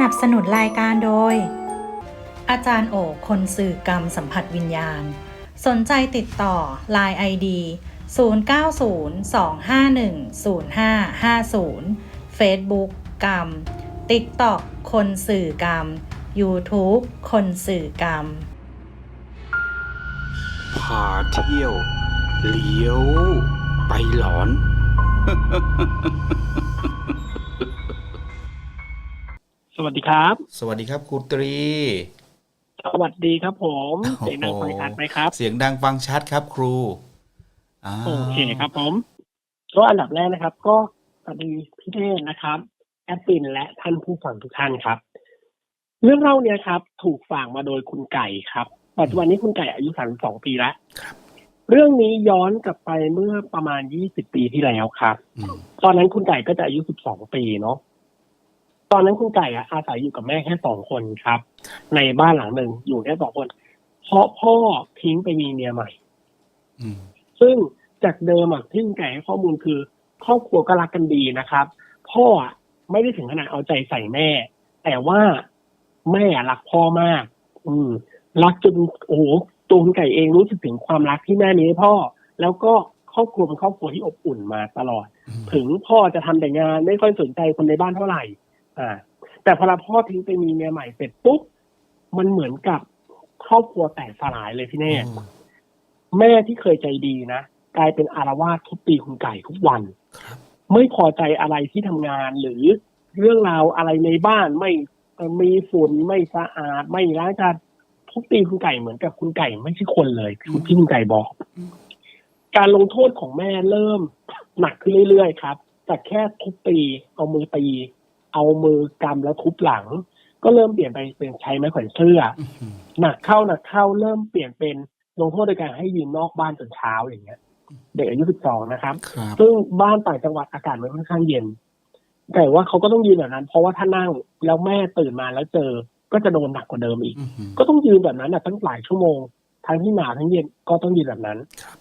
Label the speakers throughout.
Speaker 1: นับสนุนรายการโดย อาจารย์โอคนสื่อกรรมสัมผัสวิญญาณ สนใจติดต่อ Line ID 0902510550 Facebook กรรม TikTok คนสื่อกรรม YouTube คนสื่อกรรม
Speaker 2: พาเที่ยว เลี้ยว ไปหลอน
Speaker 3: สวัสดีครับ
Speaker 4: สวัสดีครับครูตรี
Speaker 3: สวัสดีครับผม
Speaker 4: โอ้โห
Speaker 3: เสียงดังฟังชัดไหมครับ
Speaker 4: เสียงดังฟังชัดครับครูอ่า
Speaker 3: โอเคครับผมก็อันดับแรกนะครับ ก็สวัสดีพี่เทศนะครับ แอดมินและท่านผู้ฟังทุกท่านครับ เรื่องเล่าเนี่ยครับ ถูกฝากมาโดยคุณไก่ครับปัจจุบันนี้คุณไก่อายุ 32 ปีแล้ว
Speaker 4: ครับ
Speaker 3: เรื่องนี้ย้อนกลับไปเมื่อประมาณ 20 ปีที่แล้วครับ
Speaker 4: อืม
Speaker 3: ตอนนั้นคุณไก่ก็จะอายุ 12 ปีเนาะต อนนั้นคุณไก่อะอาศัยอยู่กับแม่แค่สองคนครับ ในบ้านหลังหนึ่งอยู่แค่สองคน เพราะพ่อทิ้งไปมีเมียใหม่
Speaker 4: อืม
Speaker 3: ซึ่งจากเดิมอะที่คุณไก่ให้ข้อมูลคือ ครอบครัวก็รักกันดีนะครับ พ่ออะไม่ได้ถึงขนาดเอาใจใส่แม่ แต่ว่าแม่อะรักพ่อมาก อืม รักจนโอ้โหตัวคุณไก่เองรู้สึกถึงความรักที่แม่มีให้พ่อ แล้วก็ครอบครัวเป็นครอบครัวที่อบอุ่นมาตลอด
Speaker 4: อืม
Speaker 3: ถึงพ่อจะทำแต่งานไม่ค่อยสนใจคนในบ้านเท่าไหร่ อ่า แต่พอเราพ่อทิ้งไปมีเมียใหม่เสร็จปุ๊บมันเหมือนกับครอบครัวแตกสลายเลยพี่เนตรแม่ที่เคยใจดีนะกลายเป็นอารวาสทุบตีคุณไก่ทุกวัน
Speaker 4: ครับ
Speaker 3: ไม่พอใจอะไรที่ทำงานหรือเรื่องราวอะไรในบ้านไม่มีฝุ่นไม่สะอาดไม่ล้างจานทุบตีคุณไก่เหมือนกับคุณไก่ไม่ใช่คนเลยที่คุณไก่บอก การลงโทษของแม่เริ่มหนักขึ้นเรื่อยๆครับจากแค่ทุบตีเอามือตี เอามือกำแล้วทุบหลัง ก็เริ่มเปลี่ยนไปเป็นใช้ไม้แขวนเสื้อ
Speaker 4: อืม
Speaker 3: หนักเข้าหนักเข้าเริ่มเปลี่ยนเป็นลงโทษโดยการให้ยืนนอกบ้านจนเช้าอย่างเงี้ย เด็กอายุสิบสองนะครับ
Speaker 4: ครับ
Speaker 3: ซึ่งบ้านต่างจังหวัดอากาศมันค่อนข้างเย็น แต่ว่าเขาก็ต้องยืนแบบนั้น เพราะว่าถ้านั่งแล้วแม่ตื่นมาแล้วเจอก็จะโดนหนักกว่าเดิมอีก
Speaker 4: อืม
Speaker 3: ก็ต้องยืนแบบนั้นนะตั้งหลายชั่วโมง ทั้งที่หนาวทั้งเย็นก็ต้องยืนแบบนั้น
Speaker 4: ครับ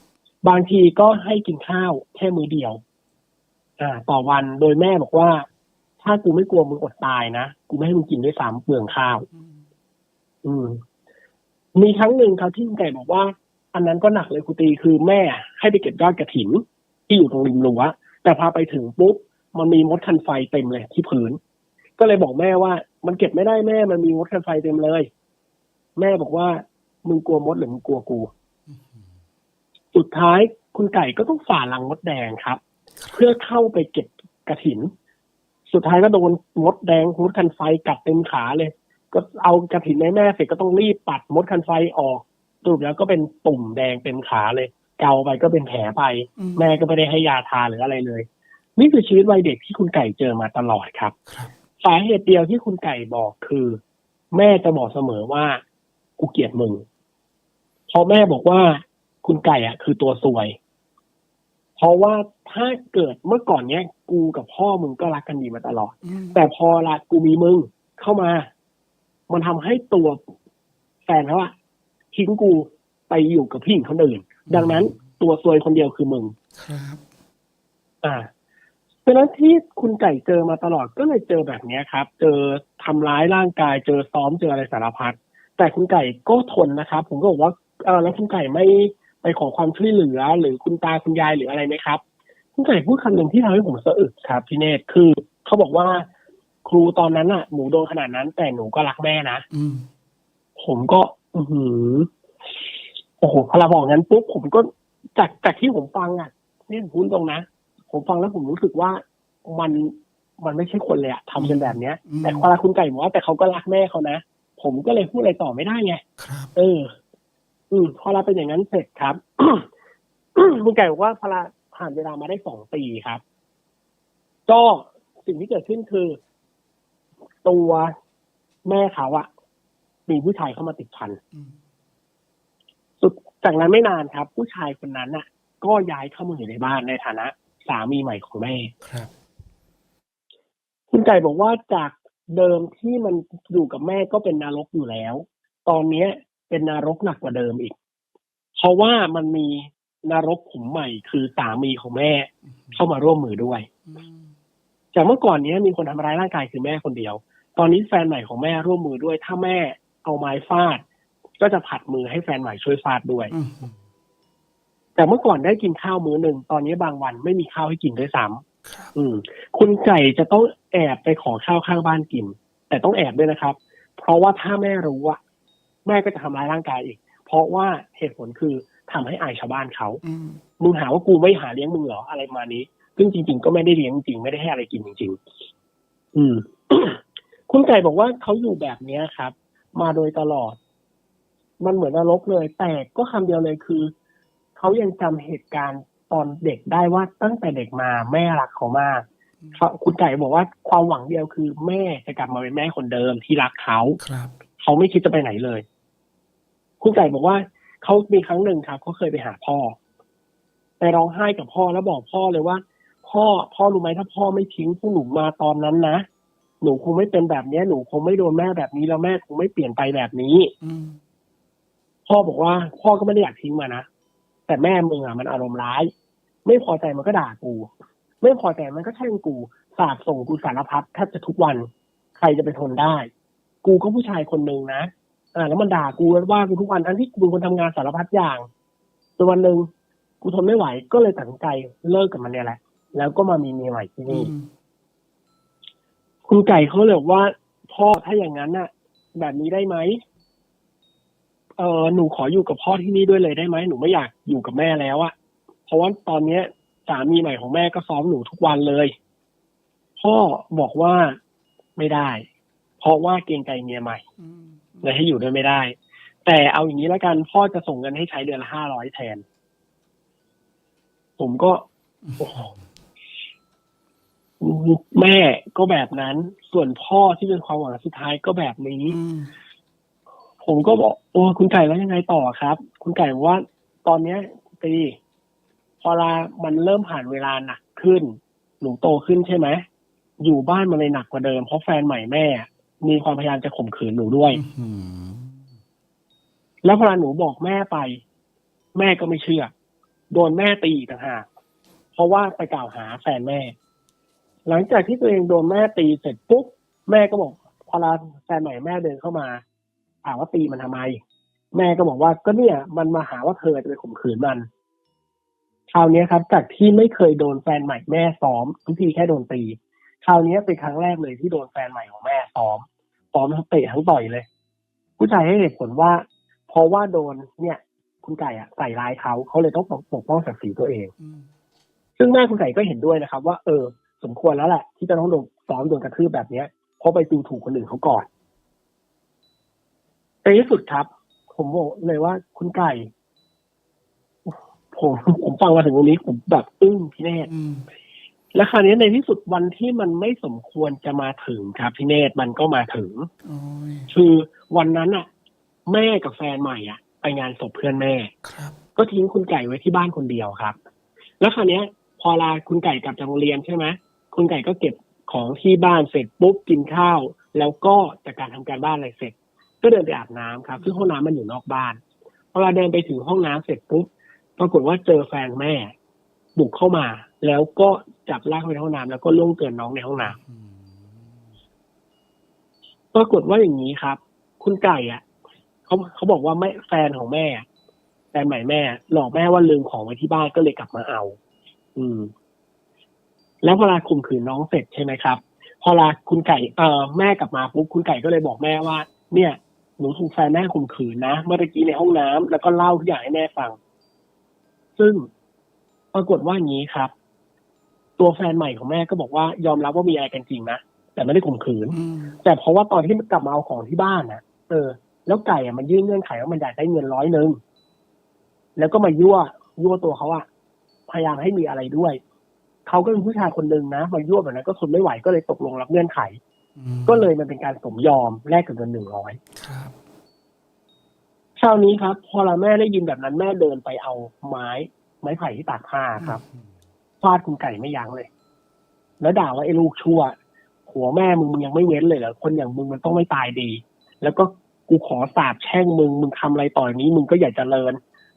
Speaker 3: บางทีก็ให้กินข้าวแค่มื้อเดียว อ่า ต่อวันโดยแม่บอกว่า ถ้ากูไม่กลัวมึงอดตายนะกูไม่ให้มึงกินด้วยซ้ำเปลืองข้าว อืม มีครั้งหนึ่งครับที่คุณไก่บอกว่า อันนั้นก็หนักเลยครูตีคือแม่ให้ไปเก็บยอดกระถิน ที่อยู่ตรงริมรั้วแต่พอไปถึงปุ๊บมันมีมดคันไฟเต็มเลยที่พื้น ก็เลยบอกแม่ว่า มันเก็บไม่ได้แม่ มันมีมดคันไฟเต็มเลย แม่บอกว่ามึงกลัวมดหรือมึงกลัวกู สุดท้ายคุณไก่ก็ต้องฝ่ารังมดแดงครับ เพื่อเข้าไปเก็บกระถิน สุดท้ายก็โดนมดแดงมดคันไฟกัดเต็มขาเลย ก็เอากระถินให้แม่เสร็จก็ต้องรีบปัดมดคันไฟออกสรุปแล้วก็เป็นตุ่มแดงเต็มขาเลย เกาไปก็เป็นแผลไป
Speaker 4: อืม
Speaker 3: แม่ก็ไม่ได้ให้ยาทาหรืออะไรเลย นี่คือชีวิตวัยเด็กที่คุณไก่เจอมาตลอดครับ
Speaker 4: ครับ
Speaker 3: สาเหตุเดียวที่คุณไก่บอกคือ แม่จะบอกเสมอว่ากูเกลียดมึงเพราะแม่บอกว่าคุณไก่อะ คือตัวซวย เพราะว่าถ้าเกิดเมื่อก่อนเนี้ย กูกับพ่อมึงก็รักกันดีมาตลอด
Speaker 4: อืม
Speaker 3: แต่พอละกูมีมึงเข้ามา มันทำให้ตัวแฟนเขาอะทิ้งกูไปอยู่กับผู้หญิงคนอื่น ดังนั้นตัวซวยคนเดียวคือมึง
Speaker 4: ครับ
Speaker 3: อ่าเพราะฉะนั้นที่คุณไก่เจอมาตลอดก็เลยเจอแบบเนี้ยครับ เจอทำร้ายร่างกาย เจอซ้อมเจออะไรสารพัดแต่คุณไก่ก็ทนนะครับ ผมก็บอกว่าเออแล้วคุณไก่ไม่ ไปขอความช่วยเหลือ หรือคุณตาคุณยายหรืออะไรไหมครับคุณไก่พูดคำหนึ่งที่ทำให้ผมสะอึกครับพี่เนตรคือเขาบอกว่า ครูตอนนั้นอะหนูโดนขนาดนั้น แต่หนูก็รักแม่นะ
Speaker 4: อืม
Speaker 3: ผมก็อือหือโอ้โหพอเราบอกงั้นปุ๊บผมก็จากจากที่ผมฟังอะนี่ผมพูดตรงนะผมฟังแล้วผมรู้สึกว่ามันมันไม่ใช่คนเลยอะทำกันแบบเนี้ย
Speaker 4: อืม
Speaker 3: แต่พอเราคุณไก่บอกว่าแต่เขาก็รักแม่เขานะผมก็เลยพูดอะไรต่อไม่ได้ไง
Speaker 4: ครับ
Speaker 3: เออ อืม พอเราเป็นอย่างนั้นเสร็จครับคุณไก่บอกว่าพอเราผ่านเวลามาได้สองปีครับ ก็สิ่งที่เกิดขึ้นคือ ตัวแม่เขาอะมีผู้ชายเข้ามาติดพัน
Speaker 4: อืม
Speaker 3: สุดจากนั้นไม่นานครับ ผู้ชายคนนั้นน่ะก็ย้ายเข้ามาอยู่ในบ้านในฐานะ สามีใหม่ของแม่
Speaker 4: ครับ
Speaker 3: คุณไก่บอกว่าจากเดิมที่มันอยู่กับแม่ก็เป็นนรกอยู่แล้ว ตอนเนี้ย เป็นนรกหนักกว่าเดิมอีก เพราะว่ามันมีนรกผมใหม่คือสามีของแม่เข้ามาร่วมมือด้วย
Speaker 4: อืม
Speaker 3: จากเมื่อก่อนเนี้ยมีคนทำร้ายร่างกายคือแม่คนเดียว ตอนนี้แฟนใหม่ของแม่ร่วมมือด้วย ถ้าแม่เอาไม้ฟาด ก็จะผัดมือให้แฟนใหม่ช่วยฟาดด้วย
Speaker 4: อืม
Speaker 3: แต่เมื่อก่อนได้กินข้าวมื้อหนึ่งตอนนี้บางวันไม่มีข้าวให้กินด้วยซ้ำ
Speaker 4: ครับ
Speaker 3: อืม คุณไก่จะต้องแอบไปขอข้าวข้างบ้านกิน แต่ต้องแอบด้วยนะครับ เพราะว่าถ้าแม่รู้อะ แม่ก็จะทำร้ายร่างกายอีก เพราะว่าเหตุผลคือทำให้อายชาวบ้านเขา
Speaker 4: อืม
Speaker 3: มึงหาว่ากูไม่หาเลี้ยงมึงเหรออะไรประมาณนี้ ซึ่งจริง ๆ ก็ไม่ได้เลี้ยงจริงไม่ได้ให้อะไรกินจริง ๆ อืม คุณไก่บอกว่าเขาอยู่แบบเนี้ยครับ มาโดยตลอด มันเหมือนนรกเลย แต่ก็คำเดียวเลยคือเขายังจำเหตุการณ์ตอนเด็กได้ว่าตั้งแต่เด็กมาแม่รักเขามากเขาคุณไก่บอกว่าความหวังเดียวคือ แม่จะกลับมาเป็นแม่คนเดิมที่รักเขา
Speaker 4: ครับ
Speaker 3: เขาไม่คิดจะไปไหนเลย คุณไก่บอกว่าเขามีครั้งหนึ่งครับเขาเคยไปหาพ่อ ไปร้องไห้กับพ่อแล้วบอกพ่อเลยว่า พ่อพ่อรู้ไหมถ้าพ่อไม่ทิ้งพวกหนูมาตอนนั้นนะหนูคงไม่เป็นแบบนี้หนูคงไม่โดนแม่แบบนี้แล้วแม่คงไม่เปลี่ยนไปแบบนี้
Speaker 4: อ
Speaker 3: พ่อบอกว่า พ่อก็ไม่ได้อยากทิ้งมานะแต่แม่มึงอะมันอารมณ์ร้าย ไม่พอใจมันก็ด่ากู ไม่พอใจมันก็แช่งกูสาบส่งกูสารพัดแทบจะทุกวัน ใครจะไปทนได้ กูก็ผู้ชายคนหนึ่งนะ อ่าแล้วมันด่ากูว่ากูทุกวันทั้งที่กูเป็นคนทำงานสารพัดอย่างจนวันหนึ่งกูทนไม่ไหวก็เลยตัดสินใจเลิกกับมันเนี่ยแหละ แล้วก็มามีเมียใหม่ที่
Speaker 4: อื
Speaker 3: นี่
Speaker 4: ม
Speaker 3: คุณไก่เขาเลยบอกว่า พ่อถ้าอย่างนั้นน่ะ แบบนี้ได้ไหมเออหนูขออยู่กับพ่อที่นี่ด้วยเลยได้ไหมหนูไม่อยากอยู่กับแม่แล้วอะเพราะว่าตอนเนี้ยสามีใหม่ของแม่ก็ซ้อมหนูทุกวันเลย พ่อบอกว่าไม่ได้ เพราะว่าเกรงใจเมียใหม่
Speaker 4: อืม
Speaker 3: เลยให้อยู่ด้วยไม่ได้ แต่เอาอย่างนี้แล้วกันพ่อจะส่งเงินให้ใช้เดือนละห้าร้อยแทน ผมก็โอ้แม่ก็แบบนั้น ส่วนพ่อที่เป็นความหวังสุดท้ายก็แบบนี้ผมก็บอกโอ้คุณไก่แล้วยังไงต่อครับ คุณไก่บอกว่า ตอนเนี้ยตีพอเวลามันเริ่มผ่านเวลาหนักขึ้น หนูโตขึ้นใช่ไหมอยู่บ้านมันเลยหนักกว่าเดิมเพราะแฟนใหม่แม่ มีความพยายามจะข่มขืนหนูด้วย
Speaker 4: อืม
Speaker 3: แล้วพอหนูบอกแม่ไป แม่ก็ไม่เชื่อ โดนแม่ตีอีกต่างหากเพราะว่าไปกล่าวหาแฟนแม่ หลังจากที่ตัวเองโดนแม่ตีเสร็จปุ๊บแม่ก็บอกพอลาแฟนใหม่แม่เดินเข้ามาถามว่าตีมันทำไม แม่ก็บอกว่าก็เนี่ย มันมาหาว่าเธอจะไปข่มขืนมันคราวเนี้ยครับ จากที่ไม่เคยโดนแฟนใหม่แม่ซ้อมทุกทีแค่โดนตี คราวเนี้ยเป็นครั้งแรกเลยที่โดนแฟนใหม่ของแม่ซ้อม ซ้อมทั้งเตะทั้งต่อยเลย ผู้ชายให้เหตุผลว่า เพราะว่าโดนเนี่ย คุณไก่อะใส่ร้ายเขาเขาเลยต้องปกป้องศักดิ์ศรีตัวเอง
Speaker 4: อืม
Speaker 3: ซึ่งแม่คุณไก่ก็เห็นด้วยนะครับ ว่าเออ สมควรแล้วแหละที่จะต้องโดนซ้อมโดนกระทืบแบบเนี้ยเพราะไปดูถูกคนอื่นเขาก่อนในที่สุดครับ ผมบอกเลยว่าคุณไก่ผมผมฟังมาถึงตรงนี้ผมแบบอึ้งพี่เนตร
Speaker 4: อืม
Speaker 3: และคราวนี้ในที่สุดวันที่มันไม่สมควรจะมาถึงครับพี่เนตรมันก็มาถึง
Speaker 4: โอ้ย
Speaker 3: คือวันนั้นอะแม่กับแฟนใหม่อะไปงานศพเพื่อนแม่
Speaker 4: ครับ
Speaker 3: ก็ทิ้งคุณไก่ไว้ที่บ้านคนเดียวครับ แล้วคราวเนี้ยพอลาคุณไก่กลับจากโรงเรียนใช่ไหมคุณไก่ก็เก็บของที่บ้านเสร็จปุ๊บกินข้าว แล้วก็จากการทำการบ้านอะไรเสร็จ ก็เดินไปอาบน้ำครับซึ่งห้องน้ำมันอยู่นอกบ้านพอเราเดินไปถึงห้องน้ำเสร็จปุ๊บปรากฏว่าเจอแฟนแม่ บุกเข้ามา แล้วก็จับลากเข้าไปในห้องน้ำแล้วก็ล่วงเกินน้องในห้องน้ำ
Speaker 4: อืม
Speaker 3: ปรากฏว่าอย่างนี้ครับ คุณไก่อะเขาเขาบอกว่าไม่แฟนของแม่อะแฟนใหม่แม่ หลอกแม่ว่าลืมของไว้ที่บ้านก็เลยกลับมาเอา อืม แล้วพอลาข่มขืนน้องเสร็จใช่ไหมครับ พอลาคุณไก่เอ่อแม่กลับมาปุ๊บคุณไก่ก็เลยบอกแม่ว่า เนี่ยหนูถูกแฟนแม่ข่มขืนนะเมื่อตะกี้ในห้องน้ำแล้วก็เล่าทุกอย่างให้แม่ฟัง ซึ่ง ปรากฏว่าอย่างนี้ครับ ตัวแฟนใหม่ของแม่ก็บอกว่ายอมรับว่ามีอะไรกันจริงนะแต่ไม่ได้ข่มขืน
Speaker 4: อืม
Speaker 3: แต่เพราะว่าตอนที่มันกลับมาเอาของที่บ้านน่ะเออ แล้วไก่อะมันยื่นเงื่อนไขว่ามันอยากได้เงินร้อยหนึ่งแล้วก็มายั่วยั่วตัวเขาอะพยายามให้มีอะไรด้วยเขาก็เป็นผู้ชายคนหนึ่งนะมายั่วแบบนั้นก็ทนไม่ไหวก็เลยตกลงรับเงื่อนไข
Speaker 4: อืม
Speaker 3: ก็เลยมันเป็นการสมยอมแลกกับเงินหนึ่งร้อย
Speaker 4: ครับ
Speaker 3: เช้านี้ครับ พอเราแม่ได้ยินแบบนั้นแม่เดินไปเอาไม้ ไม้ไผ่ที่ตากผ้าครับ
Speaker 4: อืม
Speaker 3: ฟาดคุณไก่ไม่ยั้งเลย แล้วด่าว่าไอ้ลูกชั่ว หัวแม่มึงมึงยังไม่เว้นเลยเหรอคนอย่างมึงมันต้องไม่ตายดี แล้วก็กูขอสาบแช่งมึงมึงทำอะไรต่ออย่างนี้มึงก็อย่าเจริญ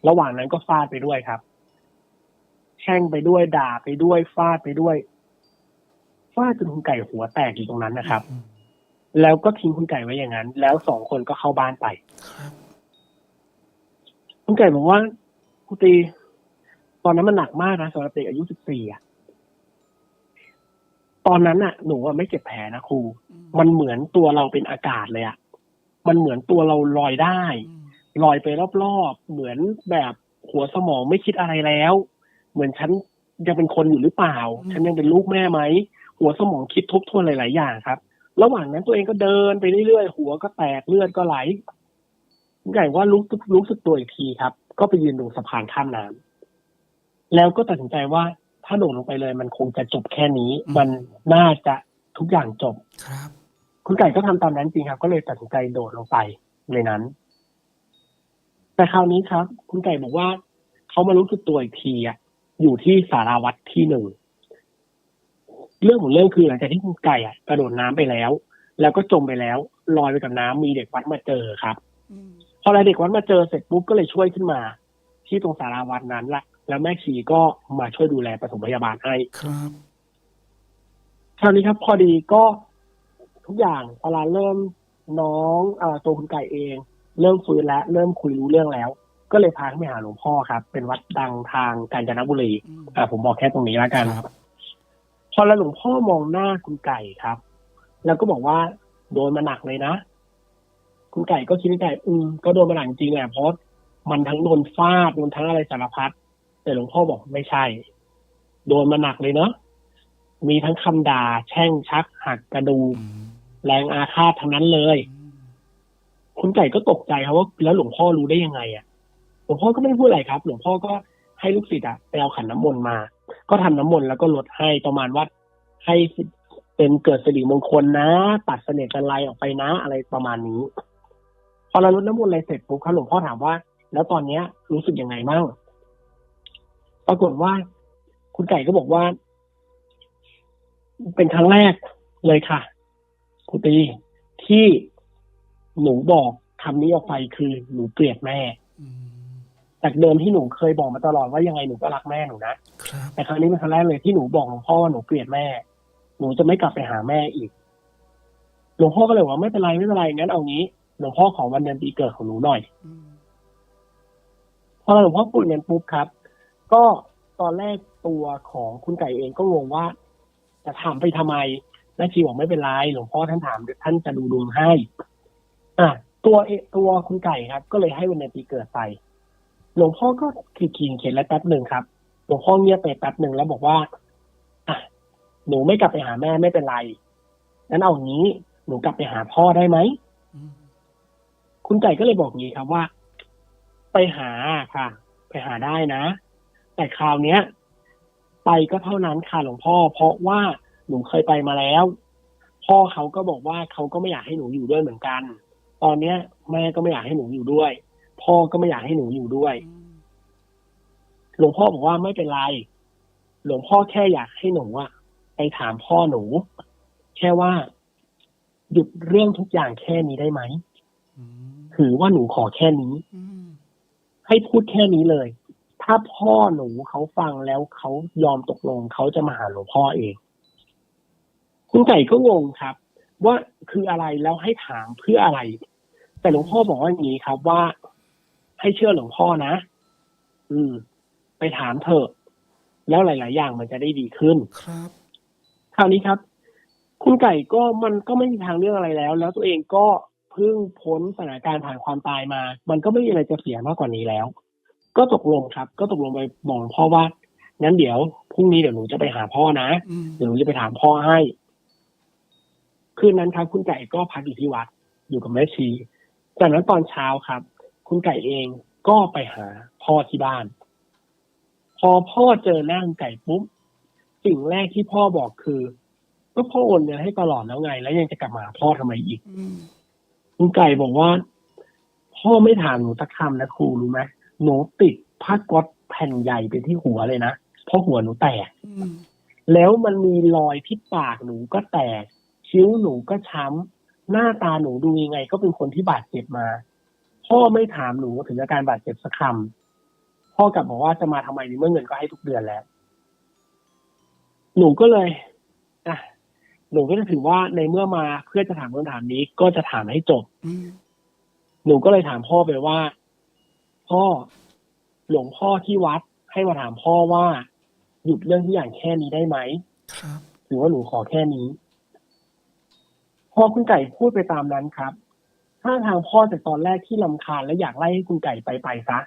Speaker 3: ระหว่างนั้นก็ฟาดไปด้วยครับ แช่งไปด้วยด่าไปด้วยฟาดไปด้วยฟาดจนคุณไก่หัวแตกอยู่ตรงนั้นนะครับ
Speaker 4: อืม
Speaker 3: แล้วก็ทิ้งคุณไก่ไว้อย่างนั้น แล้วสองคนก็เข้าบ้านไป
Speaker 4: ครับ
Speaker 3: คุณไก่บอกว่าครูตี ตอนนั้นมันหนักมากนะสำหรับเด็กอายุสิบสี่อะตอนนั้นอะ หนูอะไม่เจ็บแผลนะครู มันเหมือนตัวเราเป็นอากาศเลยอะ มันเหมือนตัวเราลอยได้ ลอยไปรอบๆ เหมือนแบบหัวสมองไม่คิดอะไรแล้ว เหมือนฉันยังเป็นคนอยู่หรือเปล่า
Speaker 4: อืม
Speaker 3: ฉันยังเป็นลูกแม่ไหม หัวสมองคิดทบทวนหลาย ๆ อย่างครับ ระหว่างนั้นตัวเองก็เดินไปเรื่อยๆ หัวก็แตกเลือดก็ไหลคุณไก่ว่ารู้สึกรู้สึกตัวอีกทีครับ ก็ไปยืนตรงสะพานข้ามน้ำ แล้วก็ตัดสินใจว่าถ้าโดดลงไปเลย มันคงจะจบแค่นี้ มันน่าจะทุกอย่างจบ
Speaker 4: ครับ
Speaker 3: คุณไก่ก็ทำตามนั้นจริงครับ ก็เลยตัดสินใจโดดลงไปในนั้น แต่คราวนี้ครับ คุณไก่บอกว่าเขามารู้สึกตัวอีกทีอะอยู่ที่สาราวัดที่หนึ่งเรื่องของเรื่องคือหลังจากที่คุณไก่อะกระโดดน้ำไปแล้ว แล้วก็จมไปแล้วลอยไปกับน้ำมีเด็กวัดมาเจอครับพอเด็กวัดมาเจอเสร็จปุ๊บก็เลยช่วยขึ้นมา ที่ตรงสาราวัดนั้นละ แล้วแม่ชีก็มาช่วยดูแลปฐมพยาบาลให้
Speaker 4: ครับ
Speaker 3: คราวนี้ครับ พอดีก็ทุกอย่างพอลาเริ่มน้องอาตัวคุณไก่เอง เริ่มฟื้นแล้วเริ่มคุยรู้เรื่องแล้ว ก็เลยพาขึ้นไปหาหลวงพ่อครับ เป็นวัดดังทางกาญจนบุรีอ่าผมบอกแค่ตรงนี้แล้วกัน
Speaker 4: ครับ
Speaker 3: พอแล้วหลวงพ่อมองหน้าคุณไก่ครับ แล้วก็บอกว่าโดนมาหนักเลยนะคุณไก่ก็คิดในใจอืมก็โดนมาหนักจริงแหละเพราะมันทั้งโดนฟาดโดนทั้งอะไรสารพัด แต่หลวงพ่อบอกไม่ใช่ โดนมาหนักเลยเนาะมีทั้งคำด่า แช่งชัก หักกระดูก
Speaker 4: อืม
Speaker 3: แรงอาฆาตทั้งนั้นเลย คุณไก่ก็ตกใจครับว่า แล้วหลวงพ่อรู้ได้ยังไงอะหลวงพ่อก็ไม่ได้พูดอะไรครับ หลวงพ่อก็ให้ลูกศิษย์อะไปเอาขันน้ำมนต์มา ก็ทำน้ำมนต์แล้วก็ลดให้ประมาณว่าให้เป็นเกิดสิริมงคลนะ ตัดเสน่ห์จันไรออกไปนะ อะไรประมาณนี้ พอเราลดน้ำมนต์อะไรเสร็จปุ๊บครับหลวงพ่อถามว่า แล้วตอนเนี้ยรู้สึกยังไงบ้าง ปรากฏว่า คุณไก่ก็บอกว่า เป็นครั้งแรกเลยค่ะคุณตีที่หนูบอกคำนี้ออกไปคือหนูเกลียดแม่
Speaker 4: อืม
Speaker 3: จากเดิมที่หนูเคยบอกมาตลอดว่ายังไงหนูก็รักแม่หนูนะ
Speaker 4: ครับ
Speaker 3: แต่ครั้งนี้เป็นครั้งแรกเลยที่หนูบอกหลวงพ่อว่าหนูเกลียดแม่ หนูจะไม่กลับไปหาแม่อีก หลวงพ่อก็เลยบอกว่าไม่เป็นไรไม่เป็นไรงั้นเอางี้หลวงพ่อขอวันเดือนปีเกิดของหนูหน่อย
Speaker 4: อืม
Speaker 3: พอหลวงพ่อพูดเงินปุ๊บครับ ก็ตอนแรกตัวของคุณไก่เองก็งงว่า จะถามไปทำไมแม่ชีบอกไม่เป็นไรหลวงพ่อท่านถามท่านจะดูดวงให้ อะตัวเอตัวคุณไก่ครับ ก็เลยให้วันเดือนปีเกิดไป หลวงพ่อก็ขีดขีดเขียนแล้วแป๊บหนึ่งครับ หลวงพ่อเงียบไปแป๊บหนึ่งแล้วบอกว่าอะหนูไม่กลับไปหาแม่ไม่เป็นไรงั้นเอางี้หนูกลับไปหาพ่อได้ไห
Speaker 4: ม
Speaker 3: คุณไก่ก็เลยบอกงี้ครับว่า ไปหาค่ะ ไปหาได้นะ แต่คราวเนี้ย ไปก็เท่านั้นค่ะหลวงพ่อ เพราะว่าหนูเคยไปมาแล้ว พ่อเขาก็บอกว่าเขาก็ไม่อยากให้หนูอยู่ด้วยเหมือนกัน ตอนเนี้ย แม่ก็ไม่อยากให้หนูอยู่ด้วย พ่อก็ไม่อยากให้หนูอยู่ด้วย
Speaker 4: อืม
Speaker 3: หลวงพ่อบอกว่าไม่เป็นไร หลวงพ่อแค่อยากให้หนูอะไปถามพ่อหนู แค่ว่าหยุดเรื่องทุกอย่างแค่นี้ได้ไหม
Speaker 4: อืม
Speaker 3: ถือว่าหนูขอแค่นี้
Speaker 4: อืม
Speaker 3: ให้พูดแค่นี้เลย ถ้าพ่อหนูเขาฟังแล้วเขายอมตกลงเขาจะมาหาหลวงพ่อเอง คุณไก่ก็งงครับ ว่าคืออะไรแล้วให้ถามเพื่ออะไร แต่หลวงพ่อบอกว่าอย่างนี้ครับว่าให้เชื่อหลวงพ่อนะ อืม ไปถามเถอะ แล้วหลาย ๆ อย่างมันจะได้ดีขึ้น
Speaker 4: ครับ
Speaker 3: คราวนี้ครับ คุณไก่ก็มันก็ไม่มีทางเลือกอะไรแล้ว แล้วตัวเองก็เพิ่งพ้นสถานการณ์ผ่านความตายมา มันก็ไม่มีอะไรจะเสียมากกว่านี้แล้ว ก็ตกลงครับ ก็ตกลงไปบอกหลวงพ่อว่างั้นเดี๋ยวพรุ่งนี้เดี๋ยวหนูจะไปหาพ่อนะ
Speaker 4: อืม
Speaker 3: เดี๋ยวหนูจะไปถามพ่อให้ คืนนั้นครับ คุณไก่ก็พักอยู่ที่วัด อยู่กับแม่ชีจากนั้นตอนเช้าครับ คุณไก่เองก็ไปหาพ่อที่บ้าน พอพ่อเจอหน้าคุณไก่ปุ๊บสิ่งแรกที่พ่อบอกคือก็พ่อโอนเงินให้ตลอดแล้วไง แล้วยังจะกลับมาหาพ่อทำไมอีก
Speaker 4: อืม
Speaker 3: คุณไก่บอกว่า พ่อไม่ถามหนูสักคำนะครูรู้ไหม หนูติดผ้าก๊อตแผ่นใหญ่ไปที่หัวเลยนะ เพราะหัวหนูแตก
Speaker 4: อืม
Speaker 3: แล้วมันมีรอยที่ปากหนูก็แตก คิ้วหนูก็ช้ำ หน้าตาหนูดูยังไง ก็เป็นคนที่บาดเจ็บมา พ่อไม่ถามหนูถึงอาการบาดเจ็บสักคำพ่อกลับบอกว่าจะมาทำไมในเมื่อเงินก็ให้ทุกเดือนแล้ว หนูก็เลยอะหนูก็จะถือว่าในเมื่อมาเพื่อจะถามคำถามนี้ก็จะถามให้จบ
Speaker 4: อืม
Speaker 3: หนูก็เลยถามพ่อไปว่า พ่อ หลวงพ่อที่วัดให้มาถามพ่อว่า หยุดเรื่องทุกอย่างแค่นี้ได้ไหม
Speaker 4: ครับ
Speaker 3: หรือว่าหนูขอแค่นี้พอคุณไก่พูดไปตามนั้นครับ ถ้าทางพ่อจากตอนแรกที่ลำคาญและอยากไล่ให้คุณไก่ไปไปซะ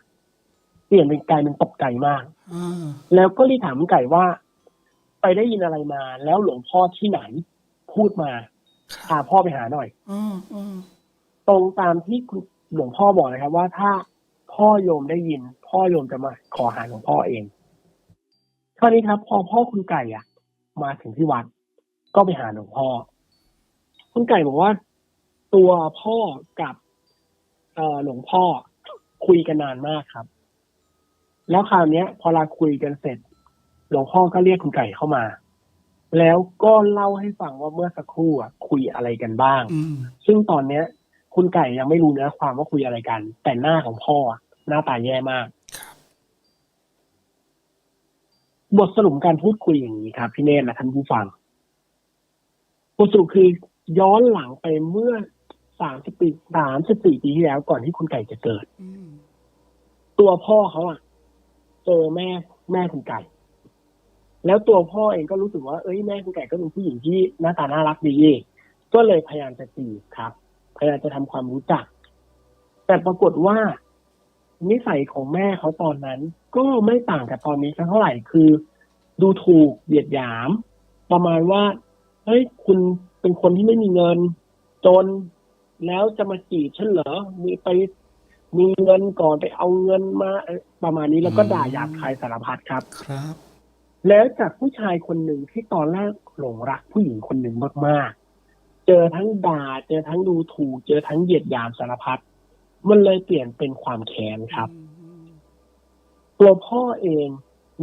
Speaker 3: เปลี่ยนเป็นกลายเป็นตกใจมาก
Speaker 4: อ่า
Speaker 3: แล้วก็รีบถามคุณไก่ว่า ไปได้ยินอะไรมา แล้วหลวงพ่อที่ไหน พูดมา
Speaker 4: ครั
Speaker 3: พา
Speaker 4: บ
Speaker 3: พ่อไปหาหน่อย
Speaker 4: อืมอืม
Speaker 3: ตรงตามที่คุณหลวงพ่อบอกนะครับว่าถ้า พ่อโยมได้ยิน พ่อโยมจะมาขอหาหลวงพ่อเองคราวนี้ครับ พอพ่อคุณไก่อะมาถึงที่วัด ก็ไปหาหลวงพ่อ คุณไก่บอกว่า ตัวพ่อกับเอ่อหลวงพ่อคุยกันนานมากครับ แล้วคราวเนี้ยพอเราคุยกันเสร็จ หลวงพ่อก็เรียกคุณไก่เข้ามา แล้วก็เล่าให้ฟังว่าเมื่อสักครู่อะคุยอะไรกันบ้าง
Speaker 4: อืม
Speaker 3: ซึ่งตอนเนี้ย คุณไก่ยังไม่รู้เนื้อความว่าคุยอะไรกัน แต่หน้าของพ่ออะ หน้าตาแย่มาก
Speaker 4: ครับ
Speaker 3: บทสรุปการพูดคุยอย่างนี้ครับพี่เนตรและท่านผู้ฟัง บทสรุปคือย้อนหลังไปเมื่อสามสิบปีสามสิบสี่ปีที่แล้วก่อนที่คุณไก่จะเกิด
Speaker 4: อืม
Speaker 3: ตัวพ่อเขาอะเจอแม่แม่คุณไก่ แล้วตัวพ่อเองก็รู้สึกว่า เอ้ยแม่คุณไก่ก็เป็นผู้หญิงที่หน้าตาน่ารักดี ก็เลยพยายามจะจีบครับ พยายามจะทำความรู้จัก แต่ปรากฏว่า นิสัยของแม่เขาตอนนั้น ก็ไม่ต่างกับตอนนี้สักเท่าไหร่คือ ดูถูกเบียดหยาม ประมาณว่าเฮ้ยคุณเป็นคนที่ไม่มีเงิน จนแล้วจะมาจีบฉันเหรอมีไปมีเงินก่อนไปเอาเงินมาเอ่อประมาณนี้แล้วก็ด่าหยาบคายสารพัดครับ
Speaker 4: ครับ
Speaker 3: แล้วจากผู้ชายคนหนึ่งที่ตอนแรกหลงรักผู้หญิงคนหนึ่งมากๆ เจอทั้งด่า เจอทั้งดูถูก เจอทั้งเหยียดหยามสารพัด มันเลยเปลี่ยนเป็นความแค้นครับ
Speaker 4: อืม
Speaker 3: ตัวพ่อเอง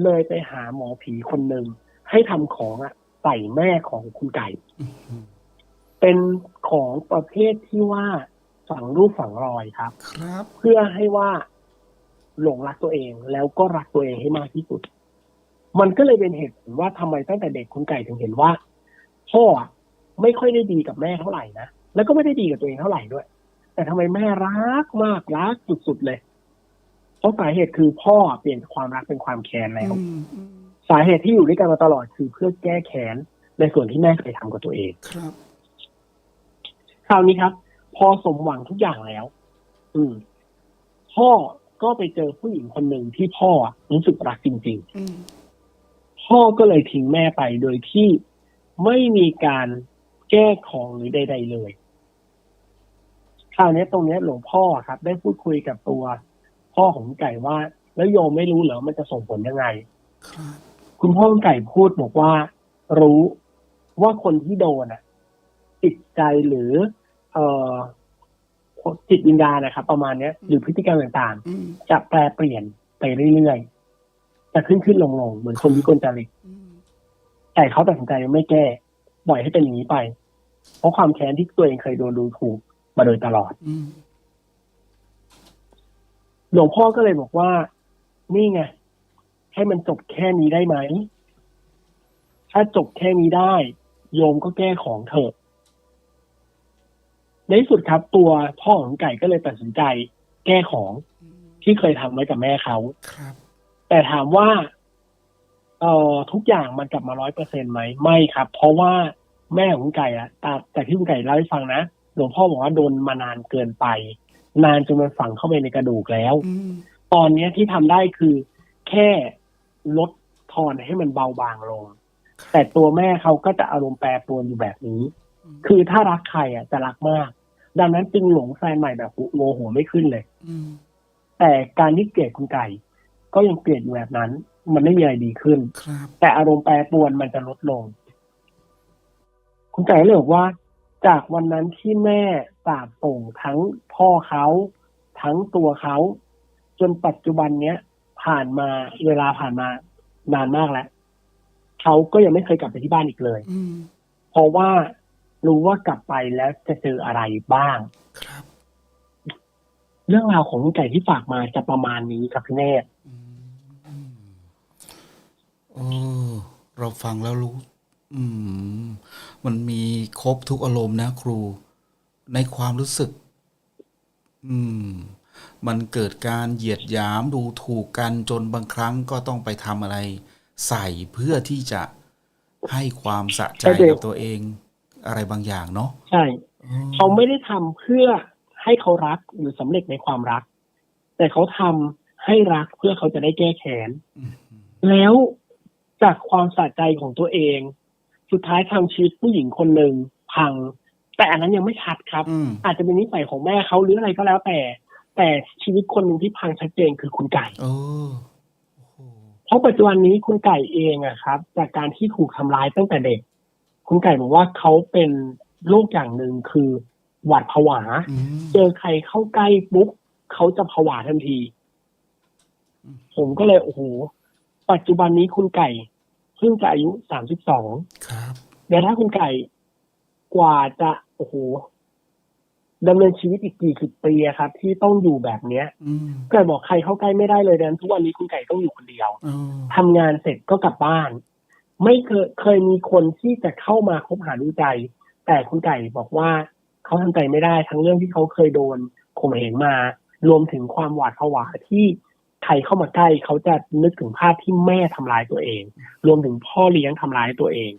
Speaker 3: เลยไปหาหมอผีคนหนึ่งให้ทำของอะใส่แม่ของคุณไก่
Speaker 4: อืม
Speaker 3: เป็นของประเภทที่ว่าฝังรูปฝังรอยครับ
Speaker 4: ครับ
Speaker 3: เพื่อให้ว่าหลงรักตัวเองแล้วก็รักตัวเองให้มากที่สุด มันก็เลยเป็นเหตุผลว่าทำไมตั้งแต่เด็กคุณไก่ถึงเห็นว่าพ่ออะไม่ค่อยได้ดีกับแม่เท่าไหร่นะแล้วก็ไม่ได้ดีกับตัวเองเท่าไหร่ด้วย แต่ทำไมแม่รักมากรักสุดๆเลยเพราะสาเหตุคือพ่อเปลี่ยนความรักเป็นความแค้นแล้ว
Speaker 4: อืมอืม
Speaker 3: สาเหตุที่อยู่ด้วยกันมาตลอดคือเพื่อแก้แค้นในส่วนที่แม่เคยทำกับตัวเอง
Speaker 4: ครับ
Speaker 3: คราวนี้ครับ พอสมหวังทุกอย่างแล้ว อืม พ่อก็ไปเจอผู้หญิงคนหนึ่งที่พ่อรู้สึกรักจริง
Speaker 4: อืม
Speaker 3: ๆพ่อก็เลยทิ้งแม่ไปโดยที่ไม่มีการแก้ของหรือใด ๆ เลย คราวนี้ตรงเนี้ยหลวงพ่อครับ ได้พูดคุยกับตัว พ่อของคุณไก่ว่า แล้วโยมไม่รู้เหรอมันจะส่งผลยังไง
Speaker 4: ครับ
Speaker 3: คุณพ่อคุณไก่พูดบอกว่า รู้ว่าคนที่โดนอะจิตใจหรือ เอ่อจิตวิญญาณนะครับ ประมาณเนี้ยหรือพฤติกรรมต่าง
Speaker 4: อืม
Speaker 3: ๆจะแปลเปลี่ยนไปเรื่อยๆจะขึ้นขึ้นลงลงๆเหมือนคนวิกลจริต
Speaker 4: อืม
Speaker 3: แต่เขาตัดสินใจไม่แก้ปล่อยให้เป็นอย่างนี้ไป เพราะความแค้นที่ตัวเองเคยโดนดูถูก มาโดยตลอด
Speaker 4: อืม
Speaker 3: หลวงพ่อก็เลยบอกว่า นี่ไง ให้มันจบแค่นี้ได้ไหม ถ้าจบแค่นี้ได้ โยมก็แก้ของเถอะ ในที่สุดครับ ตัวพ่อของไก่ก็เลยตัดสินใจ แก้ของ
Speaker 4: อืม
Speaker 3: ที่เคยทำไว้กับแม่เขา
Speaker 4: ครับ
Speaker 3: แต่ถามว่าเอ่อทุกอย่างมันกลับมาร้อยเปอร์เซ็นไหมไม่ครับ เพราะว่าแม่ของคุณไก่อะตามแต่ที่คุณไก่เล่าให้ฟังนะ หลวงพ่อบอกว่าโดนมานานเกินไป นานจนมันฝังเข้าไปในกระดูกแล้ว
Speaker 4: อืม
Speaker 3: ตอนเนี้ยที่ทำได้คือแค่ลดทอนให้มันเบาบางลง แต่ตัวแม่เขาก็จะอารมณ์แปรปรวนอยู่แบบนี้ คือถ้ารักใครอะจะรักมาก ดังนั้นจึงหลงแฟนใหม่แบบโงหัวไม่ขึ้นเลย
Speaker 4: อืม
Speaker 3: แต่การที่เกลียดคุณไก่ ก็ยังเกลียดอยู่แบบนั้น มันไม่มีอะไรดีขึ้น
Speaker 4: ครับ
Speaker 3: แต่อารมณ์แปรปรวนมันจะลดลง คุณไก่เลยบอกว่า จากวันนั้นที่แม่สาบส่งทั้งพ่อเขาทั้งตัวเขาจนปัจจุบันเนี้ย ผ่านมาเวลาผ่านมานานมากแล้วเขาก็ยังไม่เคยกลับไปที่บ้านอีกเลย
Speaker 4: อืม
Speaker 3: เพราะว่ารู้ว่ากลับไปแล้วจะเจออะไรบ้าง
Speaker 4: ครับ
Speaker 3: เรื่องราวของคุณไก่ที่ฝากมาจะประมาณนี้ครับพี่เนตร
Speaker 4: อืมเออเราฟังแล้วรู้ อืม มันมีครบทุกอารมณ์นะครู ในความรู้สึก อืม มันเกิดการเหยียดหยามดูถูกกันจนบางครั้งก็ต้องไปทำอะไร ใส่เพื่อที่จะให้ความสะใจ
Speaker 3: ใช่เด็ก
Speaker 4: กับตัวเองอะไรบางอย่างเนาะ
Speaker 3: ใช่
Speaker 4: อืม
Speaker 3: เขาไม่ได้ทำเพื่อให้เขารักหรือสำเร็จในความรัก แต่เขาทำให้รักเพื่อเขาจะได้แก้แค้น
Speaker 4: อืม
Speaker 3: แล้วจากความสะใจของตัวเอง สุดท้ายทำชีวิตผู้หญิงคนหนึ่งพัง แต่อันนั้นยังไม่ชัดครับ
Speaker 4: อืม
Speaker 3: อาจจะเป็นนิสัยของแม่เขาหรืออะไรก็แล้วแต่ แต่ชีวิตคนหนึ่งที่พังชัดเจนคือคุณไก่
Speaker 4: เออโอ้โห
Speaker 3: เพราะปัจจุบันนี้คุณไก่เองอะครับ จากการที่ถูกทำร้ายตั้งแต่เด็ก คุณไก่บอกว่าเขาเป็นโรคอย่างหนึ่งคือหวาดผวา
Speaker 4: อืม
Speaker 3: เจอใครเข้าใกล้ปุ๊บเขาจะผวาทันที
Speaker 4: อืม
Speaker 3: ผมก็เลยโอ้โหปัจจุบันนี้คุณไก่ เพิ่งจะอายุสามสิบสอง
Speaker 4: ครับ
Speaker 3: แต่ถ้าคุณไก่กว่าจะโอ้โหดำเนินชีวิตอีกกี่สิบปีอะครับ ที่ต้องอยู่แบบเนี้ย
Speaker 4: อืม
Speaker 3: ไก่บอกใครเข้าใกล้ไม่ได้เลยดังนั้นทุกวันนี้คุณไก่ต้องอยู่คนเดียว
Speaker 4: เออ
Speaker 3: ทำงานเสร็จก็กลับบ้าน ไม่เคยเคยมีคนที่จะเข้ามาคบหาดูใจ แต่คุณไก่บอกว่าเขาทำใจไม่ได้ทั้งเรื่องที่เขาเคยโดนข่มเหงมา รวมถึงความหวาดผวาที่ ใครเข้ามาใกล้เขาจะนึกถึงภาพที่แม่ทำร้ายตัวเอง รวมถึงพ่อเลี้ยงทำร้ายตัวเอง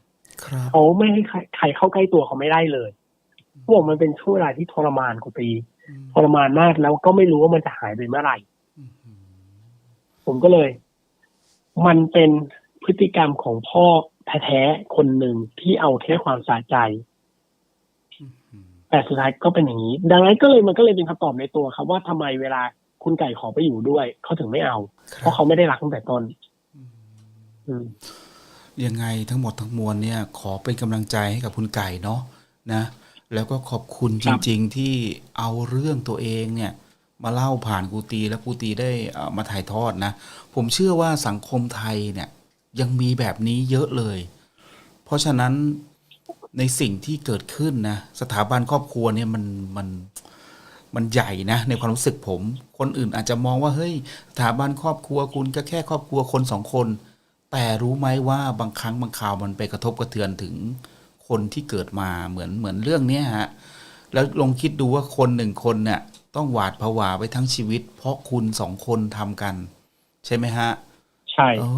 Speaker 4: ครับ
Speaker 3: เขาไม่ให้ใครใครเข้าใกล้ตัวเขาไม่ได้เลยเขาบอกมันเป็นช่วงเวลาที่ทรมานกว่าปี
Speaker 4: อืม
Speaker 3: ทรมานมากแล้วก็ไม่รู้ว่ามันจะหายไปเมื่อไหร่
Speaker 4: อืมอืม
Speaker 3: ผมก็เลย มันเป็นพฤติกรรมของพ่อแท้ๆคนหนึ่งที่เอาแค่ความสะใจ
Speaker 4: อืม
Speaker 3: แต่สุดท้ายก็เป็นอย่างนี้ ดังนั้นก็เลยมันก็เลยเป็นคำตอบในตัวครับว่าทำไมเวลา คุณไก่ขอไปอยู่ด้วย เขาถึงไม่เอา
Speaker 4: ค
Speaker 3: เพ
Speaker 4: รับ
Speaker 3: ราะเขาไม่ได้รักตั้งแต่ต้น
Speaker 4: อืม
Speaker 3: อืม
Speaker 4: ยังไงทั้งหมดทั้งมวลเนี่ย ขอเป็นกำลังใจให้กับคุณไก่เนาะนะ แล้วก็ขอบคุณจริง ๆ ที่เอาเรื่องตัวเองเนี่ย มาเล่าผ่านกูตีและกูตีได้เอ่อมาถ่ายทอดนะ ผมเชื่อว่าสังคมไทยเนี่ย ยังมีแบบนี้เยอะเลย เพราะฉะนั้นในสิ่งที่เกิดขึ้นนะ สถาบันครอบครัวเนี่ยมันมัน มันใหญ่นะในความรู้สึกผม คนอื่นอาจจะมองว่าเฮ้ยสถาบันครอบครัวคุณก็แค่ครอบครัวคนสองคน แต่รู้ไหมว่าบางครั้งบางข่าวมันไปกระทบกระเทือนถึงคนที่เกิดมาเหมือนเหมือนเรื่องเนี้ยฮะแล้วลองคิดดูว่าคนหนึ่งคนเนี่ยต้องหวาดผวาไปทั้งชีวิต เพราะคุณสองคนทำกัน ใช่ไหมฮะ
Speaker 3: ใช่
Speaker 4: โอ้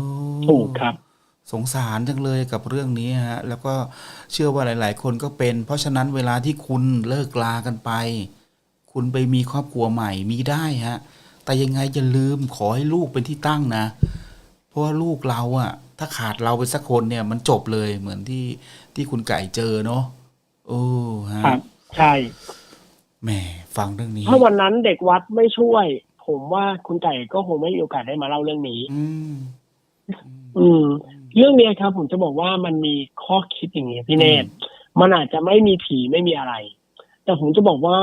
Speaker 3: ถูกครับ
Speaker 4: สงสารจังเลยกับเรื่องนี้ฮะ แล้วก็เชื่อว่าหลาย ๆ คนก็เป็น เพราะฉะนั้นเวลาที่คุณเลิกลากันไป คุณไปมีครอบครัวใหม่มีได้ฮะ แต่ยังไงอย่าลืมขอให้ลูกเป็นที่ตั้งนะ เพราะว่าลูกเราอะถ้าขาดเราไปสักคนเนี่ย มันจบเลยเหมือนที่ที่คุณไก่เจอเนาะโอ้ฮะ
Speaker 3: ครับใช่
Speaker 4: แหมฟังเรื่องนี้
Speaker 3: ถ้าวันนั้นเด็กวัดไม่ช่วย ผมว่าคุณไก่ก็คงไม่มีโอกาสได้มาเล่าเรื่องนี้
Speaker 4: อืม
Speaker 3: อืม เรื่องเนี้ยครับผมจะบอกว่ามันมีข้อคิดอย่างนี้พี่เนตรมันอาจจะไม่มีผีไม่มีอะไร แต่ผมจะบอกว่า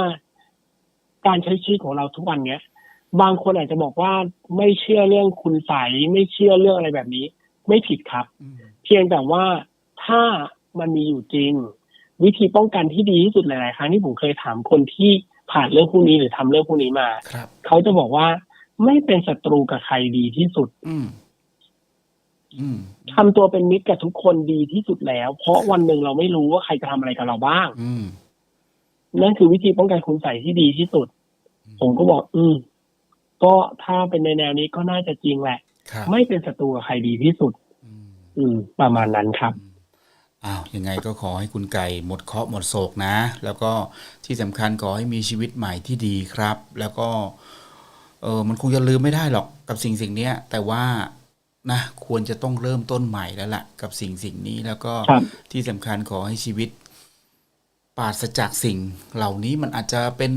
Speaker 3: การใช้ชีวิตของเราทุกวันเนี้ย บางคนอาจจะบอกว่าไม่เชื่อเรื่องคุณใสยไม่เชื่อเรื่องอะไรแบบนี้ ไม่ผิดครับ
Speaker 4: อืม
Speaker 3: เพียงแต่ว่าถ้ามันมีอยู่จริง วิธีป้องกันที่ดีที่สุดหลาย ๆ ครั้งที่ผมเคยถามคนที่ผ่านเรื่องพวกนี้หรือทำเรื่องพวกนี้มา
Speaker 4: ครับ
Speaker 3: เขาจะบอกว่าไม่เป็นศัตรูกับใครดีที่สุด
Speaker 4: อืมอืม
Speaker 3: ทำตัวเป็นมิตรกับทุกคนดีที่สุดแล้ว เพราะวันหนึ่งเราไม่รู้ว่าใครจะทำอะไรกับเราบ้าง
Speaker 4: อืม
Speaker 3: นั่นคือวิธีป้องกันคุณใส่ที่ดีที่สุด ผมก็บอก อืมก็ถ้าเป็นในแนวนี้ก็น่าจะจริงแหละ
Speaker 4: ครับ
Speaker 3: ไม่เป็นศัตรูกับใครดีที่สุด
Speaker 4: อืม
Speaker 3: อืม ประมาณนั้นครับ
Speaker 4: อ้าวยังไงก็ขอให้คุณไก่หมดเคราะห์หมดโศกนะ แล้วก็ที่สำคัญขอให้มีชีวิตใหม่ที่ดีครับ แล้วก็ เออมันคงจะลืมไม่ได้หรอกกับสิ่งสิ่งเนี้ยแต่ว่านะควรจะต้องเริ่มต้นใหม่แล้วล่ะ กับสิ่งสิ่งนี้แล้วก็
Speaker 3: ครับ
Speaker 4: ที่สำคัญขอให้ชีวิต ปราศจากสิ่งเหล่านี้มันอาจจะเป็น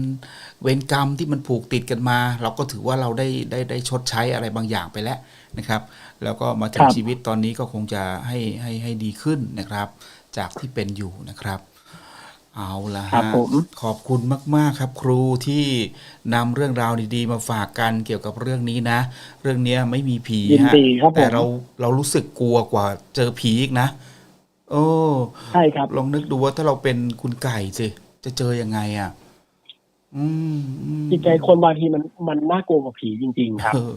Speaker 4: เวรกรรมที่มันผูกติดกันมา เราก็ถือว่าเราได้ได้ได้ชดใช้อะไรบางอย่างไปแล้วนะครับ แล้วก็มาถึง
Speaker 3: ครับ
Speaker 4: ชีวิตตอนนี้ก็คงจะให้ให้ให้ดีขึ้นนะครับ จากที่เป็นอยู่นะครับเอาละ
Speaker 3: ครั
Speaker 4: ฮะ
Speaker 3: บผม
Speaker 4: ขอบคุณมาก ๆ ครับ ครูที่นำเรื่องราวดีๆ มาฝากกันเกี่ยวกับเรื่องนี้นะ เรื่องเนี้ยไม่มีผี
Speaker 3: ยิน
Speaker 4: ฮะ
Speaker 3: ดีครับผม
Speaker 4: แต่เราเรารู้สึกกลัวกว่าเจอผีอีกนะ โอ้
Speaker 3: ใช่ครับ
Speaker 4: ลองนึกดูว่าถ้าเราเป็นคุณไก่สิจะเจอยังไงอะอืมอืม
Speaker 3: จิตใจคนบางทีมันมันน่ากลัวกว่าผีจริง ๆ ครับ
Speaker 4: เออ